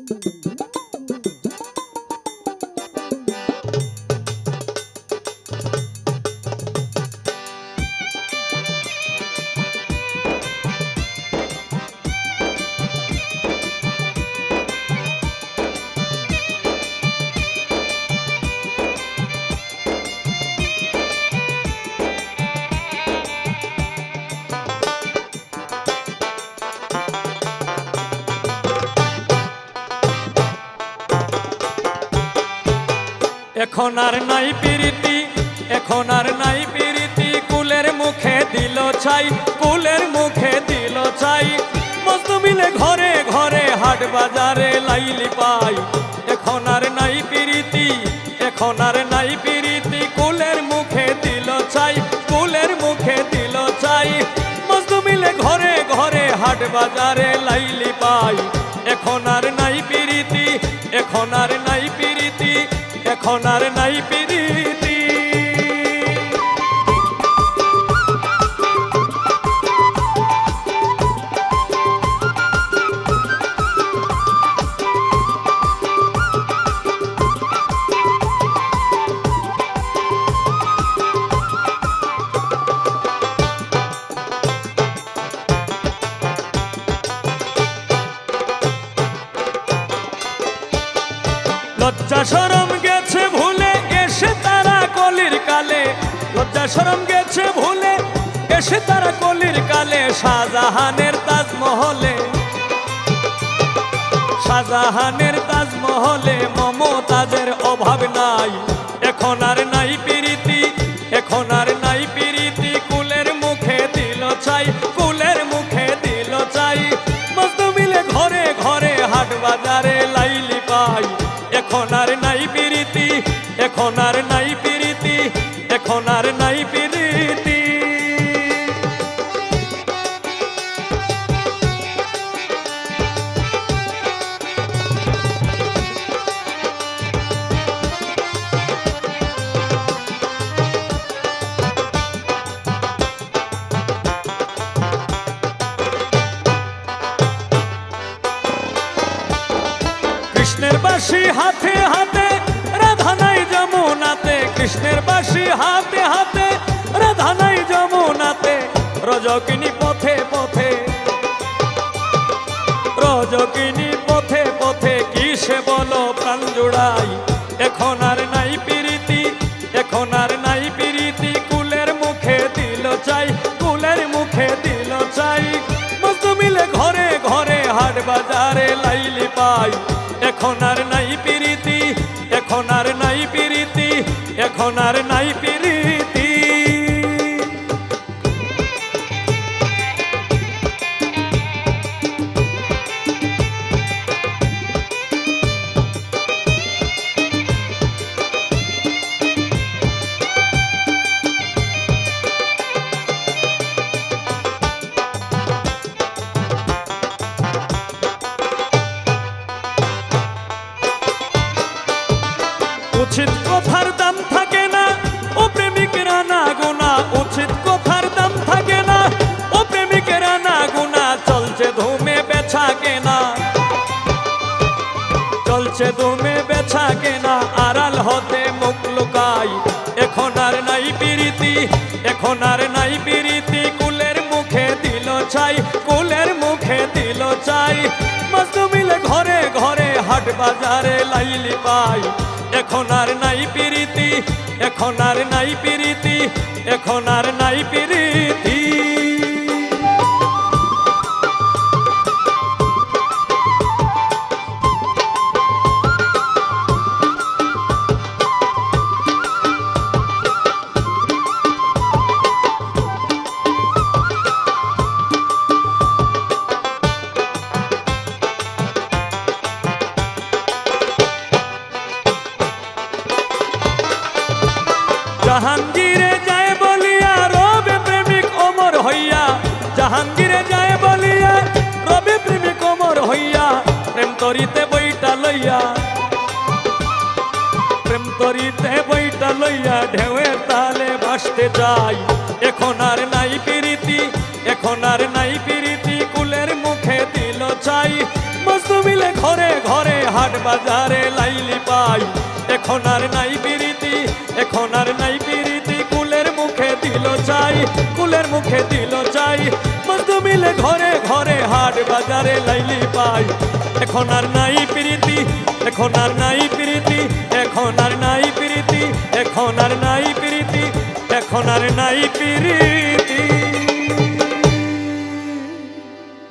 Müzik এখন আর নাই পিরিতি, এখন আর নাই পিরিতি। কুলের মুখে দিল ছাই কুলের মুখে দিল ছাই মস্ত মিলে ঘরে ঘরে হাট বাজারে লাইলি পাই। এখন আর নাই পিরিতি, এখন আর নাই পিরিতি। কুলের মুখে দিল ছাই কুলের মুখে দিল ছাই মস্ত মিলে ঘরে ঘরে হাট বাজারে লাইলি পাই। এখন আর নাই পিরিতি, এখন আর এখন নাই পিরিতি। লজ্জা সরম লজ্জা সরম গেছে ভুলে, এসে তারা কলির কালে শাহজাহানের তাজমহলে। শাহজাহানের তাজমহলে মমতাজের অভাব নাই, এখন আর নাই পিরিতি, এখন আর নাই পিরিতি, কুলের মুখে দিল চাই, কুলের মুখে দিল চাই। মস্ত মিলে ঘরে ঘরে হাট বাজারে লাইলি পাই, এখন আর নাই পিরিতি, এখন আর নাই পিরিতি এখন আর নাই পিরিতি। কৃষ্ণের বাসি হাতে হাতে কৃষ্ণের বাসি হাতে হাতে, রাধা নাই যমুনাতে, রজকিনী পথে পথে। রজকিনী পথে পথে কি সে বলো প্রাণ জোড়াই? এখন আর নাই পিরিতি, এখন আর নাই পিরিতি, কুলের মুখে দিল চাই, কুলের মুখে দিল চাই। মস্ত মিলে ঘরে ঘরে হাট বাজারে লাইলি পাই, এখন আর নাই পিরিতি এখন আর নাই পিরিতি এখন আর নাই পিরিতি। দাম থাকে না। ও প্রেমিকেরা না গোনা, উচিত কথার দাম থাকে না। ও প্রেমিকেরা না গোনা, চলছে ধুমে বেছা কেনা। চলছে ধুমে বেছা কেনা, আড়াল হতে মুখ লুকাই। এখন আর নাই পিরিতি, এখন আর নাই হাট বাজারে লাইলি পাই। এখন আর নাই পিরিতি, এখন আর নাই পিরিতি, এখন আর নাই পিরিতি। জাহাঙ্গীরে যায় বলিয়া, রবে প্রেমিক অমর হইয়া। জাহাঙ্গীরে যায় বলিয়া, রবে প্রেমিক অমর হইয়া। প্রেম তরিতে বইটা লইয়া, প্রেম তরিতে বইটা লইয়া ঢেউয়ের তালে বাসতে যাই। এখন আর নাই পিরিতি, এখন আর নাই পিরিতি, কুলের মুখে দিল চাই। মস্ত ঘরে ঘরে হাট বাজারে লাইলি পাই। এখন আর নাই পিরিতি এখন আর নাই পিরিতি, কুলের মুখে দিল চাই, কুলের মুখে দিল চাই। মস্ত মিলে ঘরে ঘরে হাট বাজারে লাইলি পাই। এখন আর নাই প্রীতি, এখন আর নাই প্রীতি, এখন আর নাই প্রীতি, এখন আর নাই প্রীতি, এখন আর নাই পিরিতি।